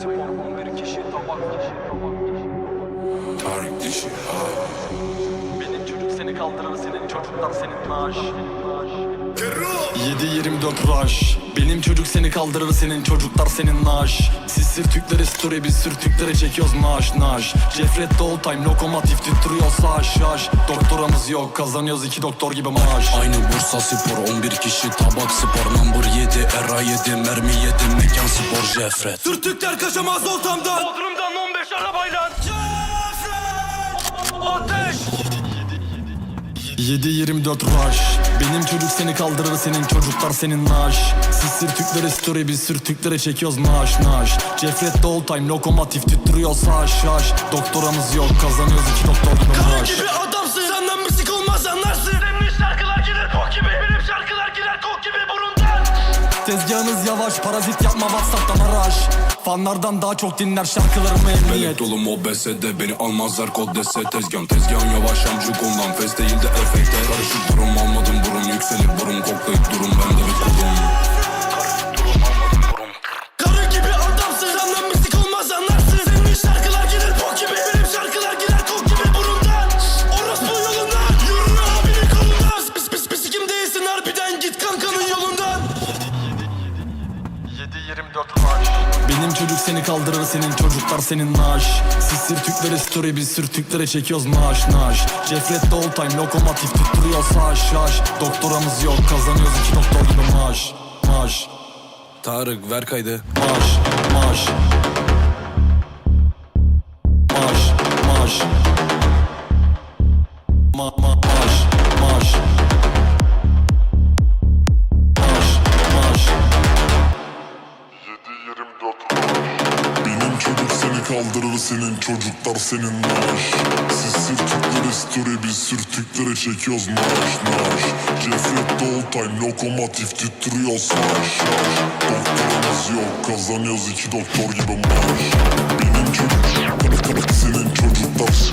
Spor 11 kişi tabak kişi tabak kişi Tarık dişi ha. Benim çocuk seni kaldırır senin çocuklar senin naaş 7-24 rush Benim çocuk seni kaldırır senin çocuklar senin naaş. Siz sürtüklere story biz sürtüklere çekiyoruz maaş naş Cefret all time lokomotif titriyor sağ şaş. Doktoramız yok kazanıyoruz iki doktor gibi maaş. Aynı Bursa Spor 11 kişi tabak spor. Number 7 era 7 mermi 7 mekan spor Jefret Sürtükler kaçamaz ortamdan. Bodrum'dan 15 arabayla. Ateş! 7-24 rush. Benim çocuk seni kaldırır senin çocuklar senin naaş Siz sürtüklere story biz sürtüklere çekiyoruz maaş naş. Cefret all time lokomotif titriyor sağ şaş Doktoramız yok kazanıyoruz iki doktor gibi maaş gibi adamsın. Senden müzik Yavaş parazit yapma Whatsapp'tan araş. Fanlardan daha çok dinler şarkılarımı emniyet. Melek dolum OBS'de beni almazlar kod dese Tezgahım tezgahım yavaş amcuk ondan Fes değil de efekte Karışık durum almadım burun yükselir burun koklayıp durun Benim çocuk seni kaldırır senin çocuklar senin naaş. Siz sürtüklere story biz sürtüklere çekiyoruz maaş naş Cefret all time lokomotif titriyor sağ şaş Doktoramız yok kazanıyoruz iki doktor gibi maaş Maaş. Tarık ver kaydı. Maaş Maaş Çocuk seni kaldırır senin çocuklar senin naş Siz sürtükleri story biz sürtüklere çekiyoruz naş naş Cefret Doltay lokomotif tüttürüyor saş Doktorumuz yok kazanıyoruz iki doktor gibi maaş. Benim çocuk senin çocuklar